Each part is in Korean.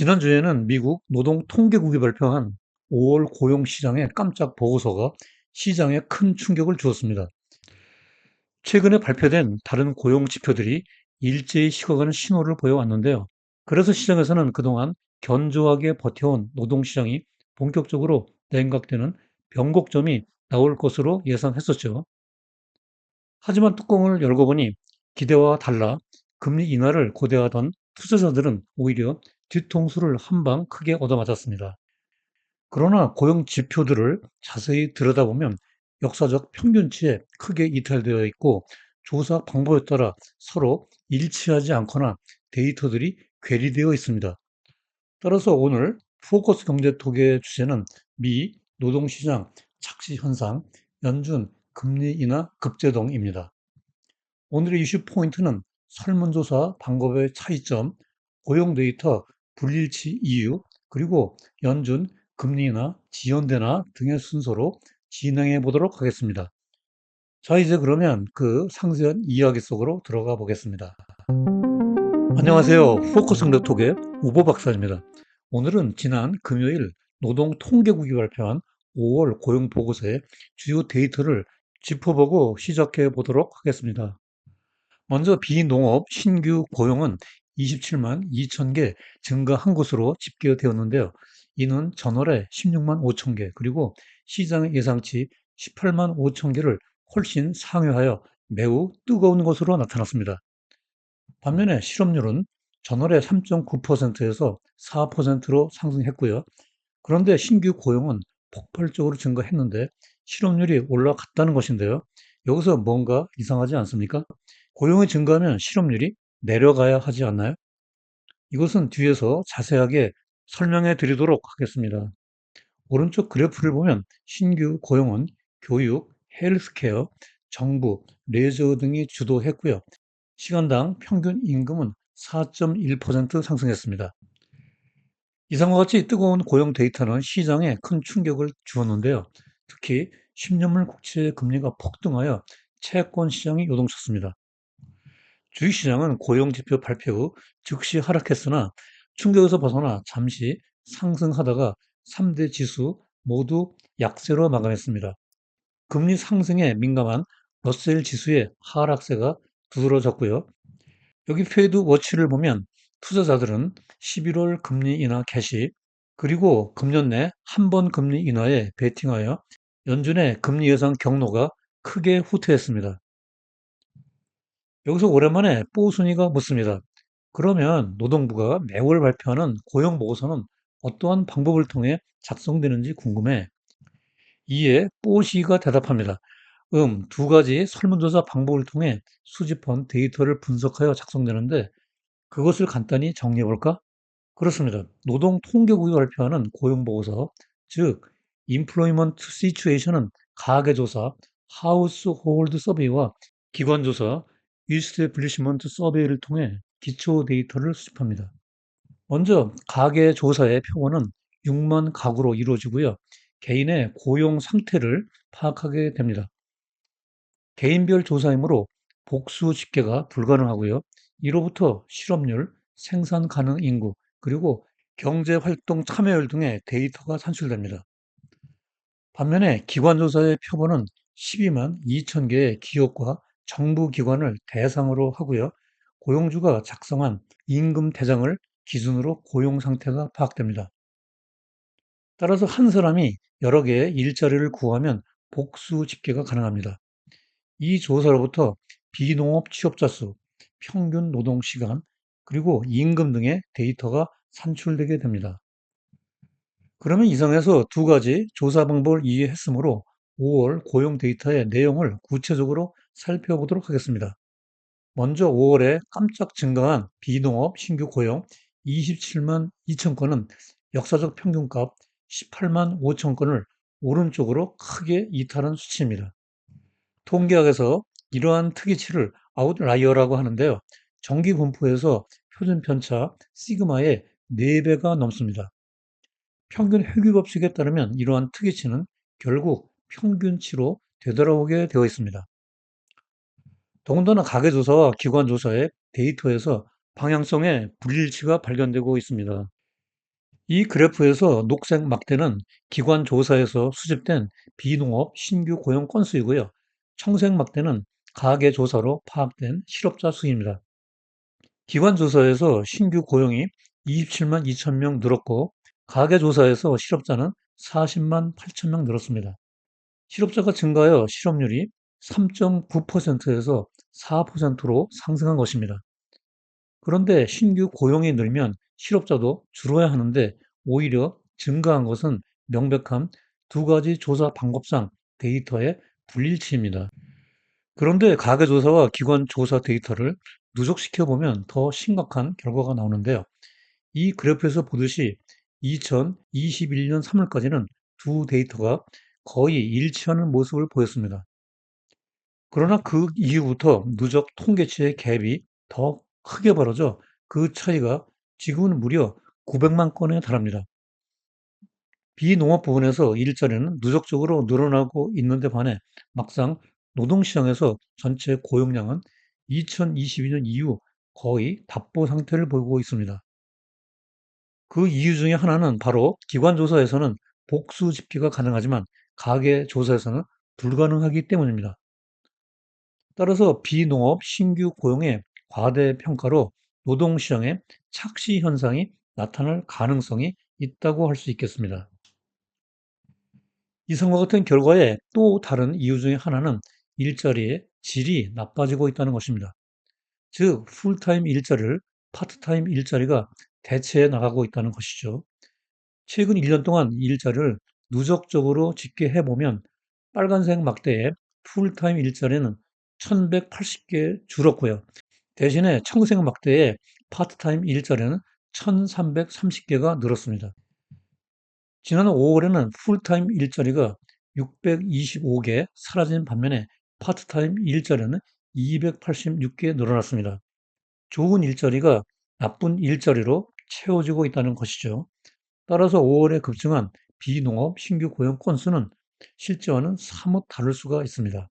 지난주에는 미국 노동통계국이 발표한 5월 고용 시장의 깜짝 보고서가 시장에 큰 충격을 주었습니다. 최근에 발표된 다른 고용 지표들이 일제히 식어가는 신호를 보여왔는데요. 그래서 시장에서는 그동안 견조하게 버텨온 노동시장이 본격적으로 냉각되는 변곡점이 나올 것으로 예상했었죠. 하지만 뚜껑을 열고 보니 기대와 달라 금리 인하를 고대하던 투자자들은 오히려 뒤통수를 한 방 크게 얻어맞았습니다. 그러나 고용 지표들을 자세히 들여다보면 역사적 평균치에 크게 이탈되어 있고 조사 방법에 따라 서로 일치하지 않거나 데이터들이 괴리되어 있습니다. 따라서 오늘 포커스 경제 톡의 주제는 미 노동시장 착시 현상, 연준 금리 인하 급제동입니다. 오늘의 이슈 포인트는 설문조사 방법의 차이점, 고용 데이터 불일치 이유, 그리고 연준 금리 인하, 지연되나 등의 순서로 진행해 보도록 하겠습니다. 자, 이제 그러면 그 상세한 이야기 속으로 들어가 보겠습니다. 안녕하세요. 포커스 경제톡의 우보 박사입니다. 오늘은 지난 금요일 노동통계국이 발표한 5월 고용보고서의 주요 데이터를 짚어보고 시작해 보도록 하겠습니다. 먼저 비농업 신규 고용은 27만 2천 개 증가한 것으로 집계되었는데요. 이는 전월에 16만 5천 개 그리고 시장의 예상치 18만 5천 개를 훨씬 상회하여 매우 뜨거운 것으로 나타났습니다. 반면에 실업률은 전월에 3.9%에서 4%로 상승했고요. 그런데 신규 고용은 폭발적으로 증가했는데 실업률이 올라갔다는 것인데요. 여기서 뭔가 이상하지 않습니까? 고용이 증가하면 실업률이 내려가야 하지 않나요? 이것은 뒤에서 자세하게 설명해 드리도록 하겠습니다. 오른쪽 그래프를 보면 신규 고용은 교육, 헬스케어, 정부, 레저 등이 주도했고요. 시간당 평균 임금은 4.1% 상승했습니다. 이상과 같이 뜨거운 고용 데이터는 시장에 큰 충격을 주었는데요. 특히 10년물 국채 금리가 폭등하여 채권 시장이 요동쳤습니다. 주식시장은 고용지표 발표 후 즉시 하락했으나 충격에서 벗어나 잠시 상승하다가 3대 지수 모두 약세로 마감했습니다. 금리 상승에 민감한 러셀 지수의 하락세가 두드러졌고요. 여기 페이드 워치를 보면 투자자들은 11월 금리 인하 개시 그리고 금년 내 한 번 금리 인하에 베팅하여 연준의 금리 예상 경로가 크게 후퇴했습니다. 여기서 오랜만에 뽀순이가 묻습니다. 그러면 노동부가 매월 발표하는 고용 보고서는 어떠한 방법을 통해 작성되는지 궁금해. 이에 뽀시가 대답합니다. 음, 두 가지 설문조사 방법을 통해 수집한 데이터를 분석하여 작성되는데 그것을 간단히 정리해 볼까? 그렇습니다. 노동통계국이 발표하는 고용보고서, 즉 Employment Situation은 가계조사, 하우스홀드 서베이와 기관조사, 이스테블리시먼트 서베이를 통해 기초 데이터를 수집합니다. 먼저 가계 조사의 표본은 6만 가구로 이루어지고요. 개인의 고용 상태를 파악하게 됩니다. 개인별 조사이므로 복수 집계가 불가능하고요. 이로부터 실업률, 생산 가능 인구, 그리고 경제 활동 참여율 등의 데이터가 산출됩니다. 반면에 기관조사의 표본은 12만 2천 개의 기업과 정부 기관을 대상으로 하고요. 고용주가 작성한 임금 대장을 기준으로 고용 상태가 파악됩니다. 따라서 한 사람이 여러 개의 일자리를 구하면 복수 집계가 가능합니다. 이 조사로부터 비농업 취업자 수, 평균 노동 시간, 그리고 임금 등의 데이터가 산출되게 됩니다. 그러면 이상에서 두 가지 조사 방법을 이해했으므로 5월 고용 데이터의 내용을 구체적으로 살펴보도록 하겠습니다. 먼저 5월에 깜짝 증가한 비농업 신규 고용 27만 2천 건은 역사적 평균값 18만 5천 건을 오른쪽으로 크게 이탈한 수치입니다. 통계학에서 이러한 특이치를 아웃라이어라고 하는데요. 정기 분포에서 표준 편차 시그마의 4배가 넘습니다. 평균 회귀 법칙에 따르면 이러한 특이치는 결국 평균치로 되돌아오게 되어 있습니다. 더군다나 가계조사와 기관조사의 데이터에서 방향성의 불일치가 발견되고 있습니다. 이 그래프에서 녹색 막대는 기관 조사에서 수집된 비농업 신규 고용 건수이고요. 청색 막대는 가계 조사로 파악된 실업자 수입니다. 기관 조사에서 신규 고용이 27만 2천 명 늘었고 가계 조사에서 실업자는 40만 8천 명 늘었습니다. 실업자가 증가하여 실업률이 3.9%에서 4%로 상승한 것입니다. 그런데 신규 고용이 늘면 실업자도 줄어야 하는데 오히려 증가한 것은 명백한 두 가지 조사 방법상 데이터의 불일치입니다. 그런데 가계조사와 기관 조사 데이터를 누적시켜 보면 더 심각한 결과가 나오는데요. 이 그래프에서 보듯이 2021년 3월까지는 두 데이터가 거의 일치하는 모습을 보였습니다. 그러나 그 이후부터 누적 통계치의 갭이 더 크게 벌어져 그 차이가 지금은 무려 900만 건에 달합니다. 비농업 부분에서 일자리는 누적적으로 늘어나고 있는데 반해 막상 노동시장에서 전체 고용량은 2022년 이후 거의 답보 상태를 보이고 있습니다. 그 이유 중에 하나는 바로 기관조사에서는 복수 집계가 가능하지만 가계조사에서는 불가능하기 때문입니다. 따라서 비농업 신규 고용의 과대평가로 노동시장에 착시 현상이 나타날 가능성이 있다고 할 수 있겠습니다. 이상과 같은 결과에 또 다른 이유 중에 하나는 일자리의 질이 나빠지고 있다는 것입니다. 즉, 풀타임 일자리를 파트타임 일자리가 대체해 나가고 있다는 것이죠. 최근 1년 동안 일자리를 누적적으로 집계해 보면 빨간색 막대에 풀타임 일자리는 1180개 줄었고요. 대신에 청색 막대에 파트타임 일자리는 1330개가 늘었습니다. 지난 5월에는 풀타임 일자리가 625개 사라진 반면에 파트타임 일자리는 286개 늘어났습니다. 좋은 일자리가 나쁜 일자리로 채워지고 있다는 것이죠. 따라서 5월에 급증한 비농업 신규 고용 건수는 실제와는 사뭇 다를 수가 있습니다.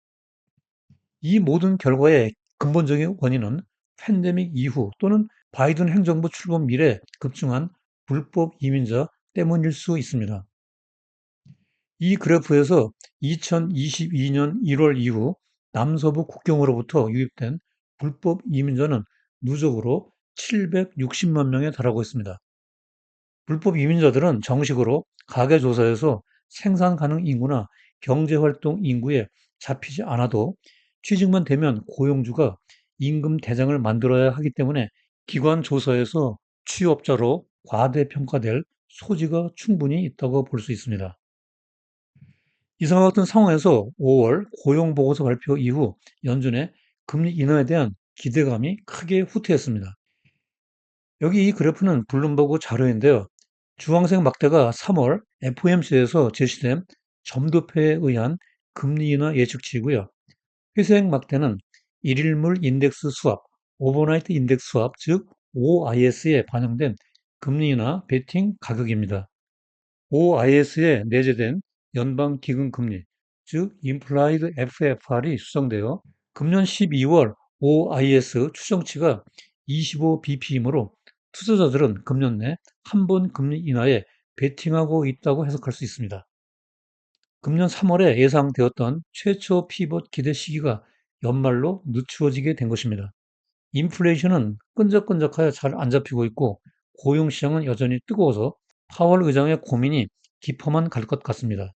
이 모든 결과의 근본적인 원인은 팬데믹 이후 또는 바이든 행정부 출범 이래 급증한 불법 이민자 때문일 수 있습니다. 이 그래프에서 2022년 1월 이후 남서부 국경으로부터 유입된 불법 이민자는 누적으로 760만 명에 달하고 있습니다. 불법 이민자들은 정식으로 가계조사에서 생산 가능 인구나 경제활동 인구에 잡히지 않아도 취직만 되면 고용주가 임금 대장을 만들어야 하기 때문에 기관 조사에서 취업자로 과대평가될 소지가 충분히 있다고 볼 수 있습니다. 이상과 같은 상황에서 5월 고용보고서 발표 이후 연준의 금리 인하에 대한 기대감이 크게 후퇴했습니다. 여기 이 그래프는 블룸버그 자료인데요. 주황색 막대가 3월 FOMC에서 제시된 점도표에 의한 금리 인하 예측치이고요. 회색 막대는 일일물 인덱스 수합, 오버나이트 인덱스 수합, 즉 OIS에 반영된 금리 인하 베팅 가격입니다. OIS에 내재된 연방 기금 금리, 즉 임플라이드 FFR이 수정되어 금년 12월 OIS 추정치가 25bp이므로 투자자들은 금년 내 한 번 금리 인하에 베팅하고 있다고 해석할 수 있습니다. 금년 3월에 예상되었던 최초 피벗 기대 시기가 연말로 늦추어지게 된 것입니다. 인플레이션은 끈적끈적하여 잘 안 잡히고 있고 고용 시장은 여전히 뜨거워서 파월 의장의 고민이 깊어만 갈 것 같습니다.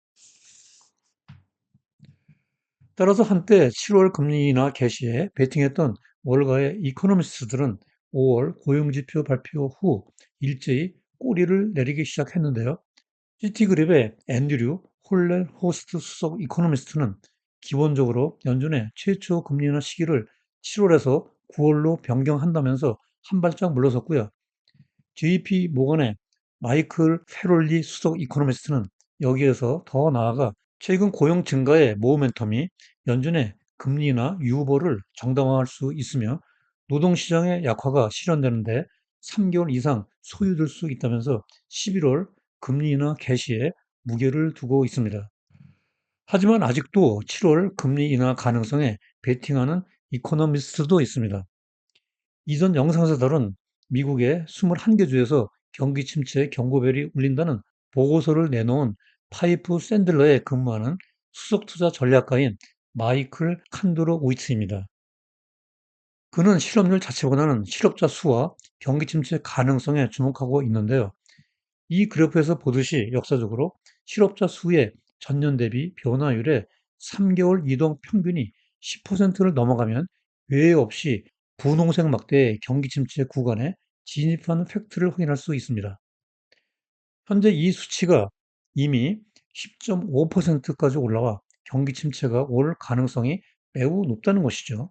따라서 한때 7월 금리 인하 개시에 베팅했던 월가의 이코노미스트들은 5월 고용지표 발표 후 일제히 꼬리를 내리기 시작했는데요. 시티그룹의 앤드류 홀렐 호스트 수석 이코노미스트는 기본적으로 연준의 최초 금리 인하 시기를 7월에서 9월로 변경한다면서 한 발짝 물러섰고요. JP 모건의 마이클 페롤리 수석 이코노미스트는 여기에서 더 나아가 최근 고용 증가의 모멘텀이 연준의 금리 인하 유보를 정당화할 수 있으며 노동시장의 약화가 실현되는데 3개월 이상 소요될 수 있다면서 11월 금리 인하 개시에 무게를 두고 있습니다. 하지만 아직도 7월 금리 인하 가능성에 베팅하는 이코노미스트도 있습니다. 이전 영상에서 다룬 미국의 21개 주에서 경기 침체 경고벨이 울린다는 보고서를 내놓은 파이프 샌들러에 근무하는 수석 투자 전략가인 마이클 칸도로 우이츠입니다. 그는 실업률 자체보다는 실업자 수와 경기 침체 가능성에 주목하고 있는데요. 이 그래프에서 보듯이 역사적으로 실업자 수의 전년 대비 변화율의 3개월 이동 평균이 10%를 넘어가면 외회 없이 분홍색 막대의 경기 침체 구간에 진입하는 팩트를 확인할 수 있습니다. 현재 이 수치가 이미 10.5%까지 올라와 경기 침체가 올 가능성이 매우 높다는 것이죠.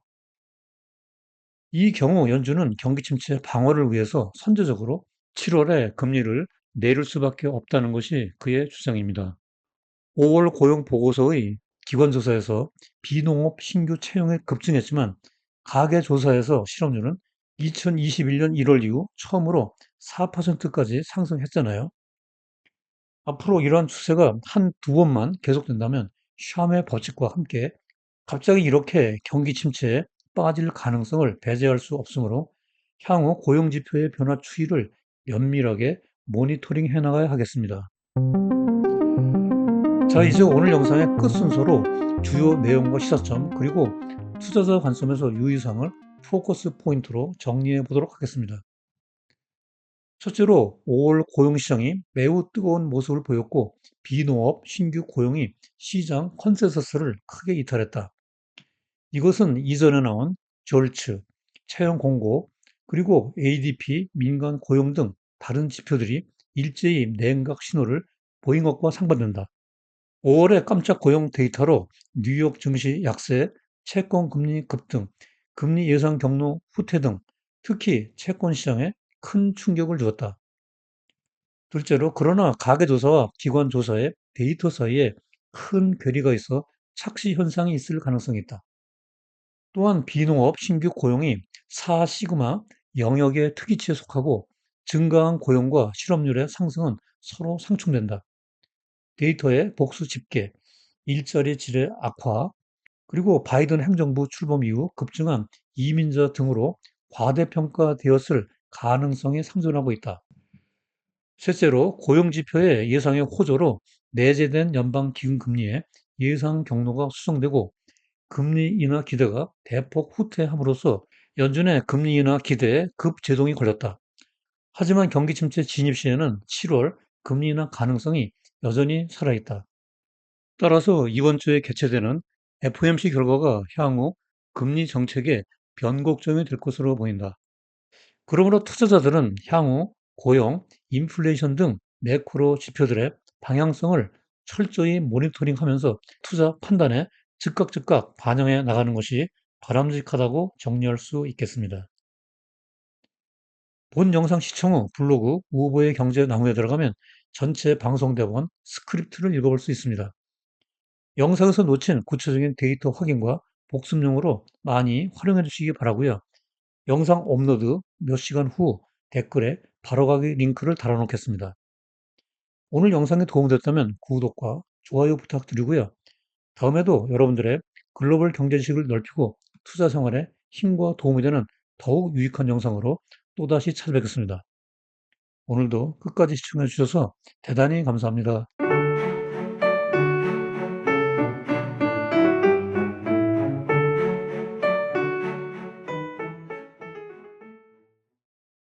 이 경우 연준은 경기 침체 방어를 위해서 선제적으로 7월에 금리를 내릴 수밖에 없다는 것이 그의 주장입니다. 5월 고용 보고서의 기관 조사에서 비농업 신규 채용이 급증했지만 가계 조사에서 실업률은 2021년 1월 이후 처음으로 4%까지 상승했잖아요. 앞으로 이러한 추세가 한 두 번만 계속된다면 샴의 법칙과 함께 갑자기 이렇게 경기 침체에 빠질 가능성을 배제할 수 없으므로 향후 고용 지표의 변화 추이를 면밀하게 모니터링 해 나가야 하겠습니다. 자, 이제 오늘 영상의 끝 순서로 주요 내용과 시사점 그리고 투자자 관점에서 유의사항을 포커스 포인트로 정리해 보도록 하겠습니다. 첫째로 5월 고용시장이 매우 뜨거운 모습을 보였고 비농업 신규 고용이 시장 컨센서스를 크게 이탈했다. 이것은 이전에 나온 졸츠, 채용 공고, 그리고 ADP, 민간 고용 등 다른 지표들이 일제히 냉각 신호를 보인 것과 상반된다. 5월의 깜짝 고용 데이터로 뉴욕 증시 약세, 채권 금리 급등, 금리 예상 경로 후퇴 등 특히 채권 시장에 큰 충격을 주었다. 둘째로 그러나 가계조사와 기관조사의 데이터 사이에 큰 괴리가 있어 착시 현상이 있을 가능성이 있다. 또한 비농업 신규 고용이 4시그마 영역의 특이치에 속하고 증가한 고용과 실업률의 상승은 서로 상충된다. 데이터의 복수 집계, 일자리 질의 악화, 그리고 바이든 행정부 출범 이후 급증한 이민자 등으로 과대평가되었을 가능성이 상존하고 있다. 셋째로 고용지표의 예상의 호조로 내재된 연방기금금리의 예상 경로가 수정되고 금리 인하 기대가 대폭 후퇴함으로써 연준의 금리 인하 기대에 급제동이 걸렸다. 하지만 경기 침체 진입 시에는 7월 금리 인하 가능성이 여전히 살아있다. 따라서 이번 주에 개최되는 FOMC 결과가 향후 금리 정책의 변곡점이 될 것으로 보인다. 그러므로 투자자들은 향후 고용, 인플레이션 등 매크로 지표들의 방향성을 철저히 모니터링하면서 투자 판단에 즉각 즉각 반영해 나가는 것이 바람직하다고 정리할 수 있겠습니다. 본 영상 시청 후 블로그 우보의 경제 나무에 들어가면 전체 방송 대본 스크립트를 읽어볼 수 있습니다. 영상에서 놓친 구체적인 데이터 확인과 복습용으로 많이 활용해 주시기 바라고요. 영상 업로드 몇 시간 후 댓글에 바로가기 링크를 달아놓겠습니다. 오늘 영상이 도움됐다면 구독과 좋아요 부탁드리고요. 다음에도 여러분들의 글로벌 경제 지식을 넓히고 투자 생활에 힘과 도움이 되는 더욱 유익한 영상으로 또다시 찾아뵙겠습니다. 오늘도 끝까지 시청해 주셔서 대단히 감사합니다.